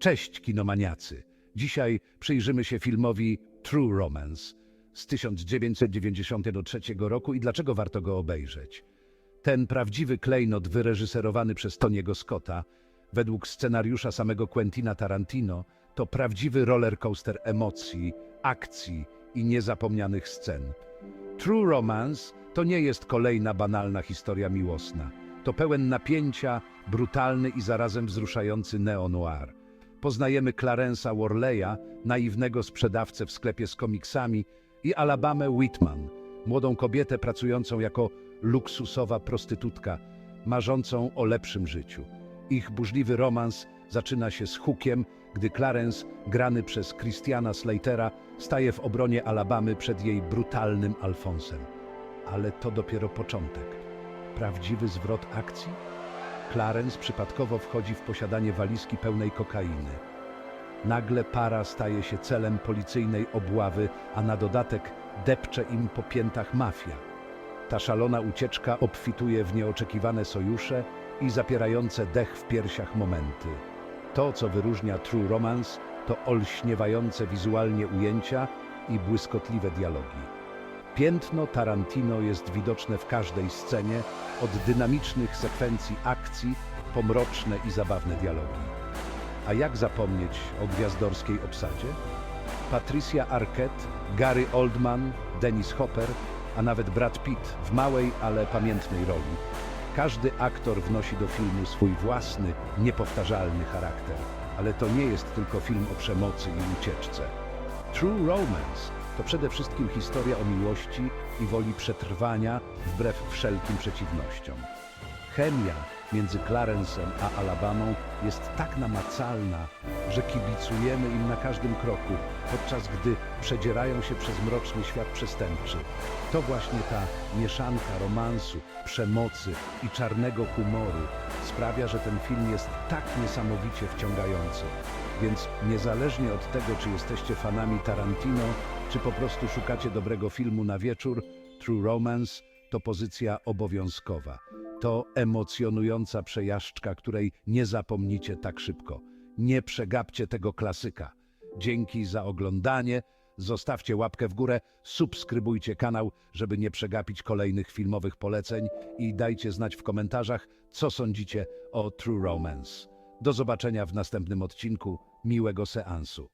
Cześć kinomaniacy. Dzisiaj przyjrzymy się filmowi True Romance z 1993 roku i dlaczego warto go obejrzeć. Ten prawdziwy klejnot wyreżyserowany przez Tony'ego Scotta, według scenariusza samego Quentina Tarantino, to prawdziwy rollercoaster emocji, akcji i niezapomnianych scen. True Romance to nie jest kolejna banalna historia miłosna. To pełen napięcia, brutalny i zarazem wzruszający neo-noir. Poznajemy Clarence'a Worleya, naiwnego sprzedawcę w sklepie z komiksami i Alabamę Whitman, młodą kobietę pracującą jako luksusowa prostytutka, marzącą o lepszym życiu. Ich burzliwy romans zaczyna się z hukiem, gdy Clarence, grany przez Christiana Slatera, staje w obronie Alabamy przed jej brutalnym Alfonsem. Ale to dopiero początek. Prawdziwy zwrot akcji? Clarence przypadkowo wchodzi w posiadanie walizki pełnej kokainy. Nagle para staje się celem policyjnej obławy, a na dodatek depcze im po piętach mafia. Ta szalona ucieczka obfituje w nieoczekiwane sojusze i zapierające dech w piersiach momenty. To, co wyróżnia True Romance, to olśniewające wizualnie ujęcia i błyskotliwe dialogi. Piętno Tarantino jest widoczne w każdej scenie, od dynamicznych sekwencji akcji po mroczne i zabawne dialogi. A jak zapomnieć o gwiazdorskiej obsadzie? Patricia Arquette, Gary Oldman, Dennis Hopper, a nawet Brad Pitt w małej, ale pamiętnej roli. Każdy aktor wnosi do filmu swój własny, niepowtarzalny charakter. Ale to nie jest tylko film o przemocy i ucieczce. True Romance to przede wszystkim historia o miłości i woli przetrwania wbrew wszelkim przeciwnościom. Chemia między Clarencem a Alabamą jest tak namacalna, że kibicujemy im na każdym kroku, podczas gdy przedzierają się przez mroczny świat przestępczy. To właśnie ta mieszanka romansu, przemocy i czarnego humoru sprawia, że ten film jest tak niesamowicie wciągający. Więc niezależnie od tego, czy jesteście fanami Tarantino, czy po prostu szukacie dobrego filmu na wieczór, True Romance to pozycja obowiązkowa. To emocjonująca przejażdżka, której nie zapomnicie tak szybko. Nie przegapcie tego klasyka. Dzięki za oglądanie. Zostawcie łapkę w górę, subskrybujcie kanał, żeby nie przegapić kolejnych filmowych poleceń i dajcie znać w komentarzach, co sądzicie o True Romance. Do zobaczenia w następnym odcinku. Miłego seansu.